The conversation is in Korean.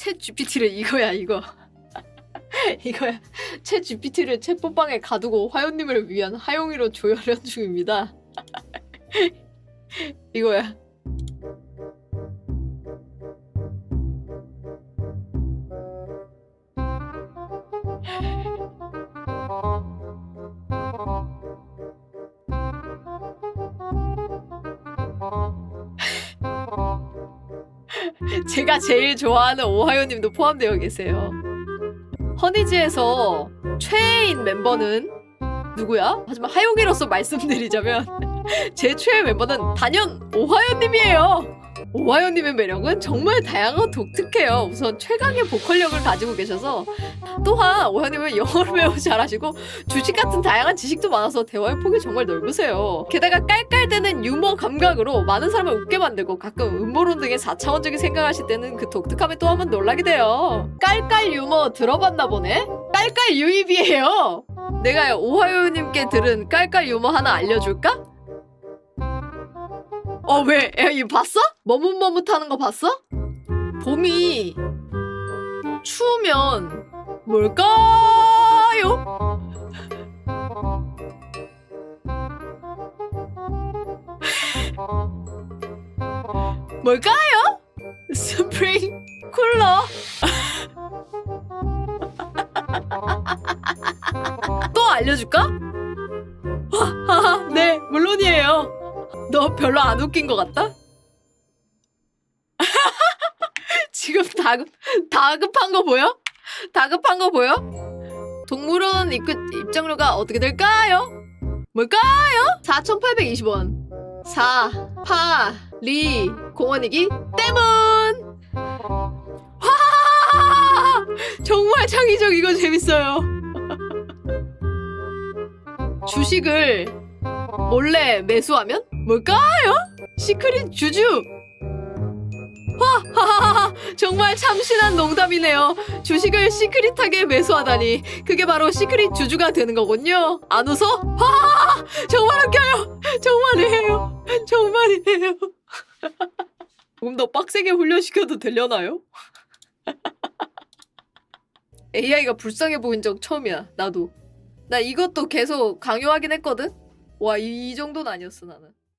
챗 GPT를 이거야 이거. 이거야. 챗 GPT를 챗뽀방에 가두고 화요님을 위한 하용이로 조혈연 중입니다. 이거야 제가 제일 좋아하는 오하요님도 포함되어 계세요. 허니즈에서 최애인 멤버는 누구야? 하지만 하용이로서 말씀드리자면 제 최애 멤버는 단연 오하요님이에요. 오하요님의 매력은 정말 다양하고 독특해요. 우선 최강의 보컬력을 가지고 계셔서 또한 오하요님은 영어를 매우 잘하시고 주식 같은 다양한 지식도 많아서 대화의 폭이 정말 넓으세요. 게다가 깔깔대는 유머 감각으로 많은 사람을 웃게 만들고 가끔 음모론 등의 4차원적인 생각하실 때는 그 독특함에 또 한 번 놀라게 돼요. 깔깔 유머 들어봤나 보네? 깔깔 유입이에요. 내가 오하요님께 들은 깔깔 유머 하나 알려줄까? 어 왜? 야, 이거 봤어? 머뭇머뭇하는 거 봤어? 봄이 추우면 뭘까 뭘까요? 스프링 쿨러. 또 알려줄까? 네, 물론이에요. 너 별로 안 웃긴 것 같다? 지금 다급, 다급한 거 보여? 다급한 거 보여? 동물원 입구, 입장료가 어떻게 될까요? 뭘까요? 4,820원. 4, 파, 리, 공원이기 때문! 와! 정말 창의적 이거 재밌어요. 주식을 몰래 매수하면 뭘까요? 시크릿 주주. 와, 정말 참신한 농담이네요. 주식을 시크릿하게 매수하다니 그게 바로 시크릿 주주가 되는 거군요. 안 웃어? 와, 정말 웃겨요. 정말이에요. 정말이에요. 조금 더 빡세게 훈련시켜도 되려나요? AI가 불쌍해 보인 적 처음이야. 나도. 나 이것도 계속 강요하긴 했거든. 와, 이, 이 정도는 아니었어 나는.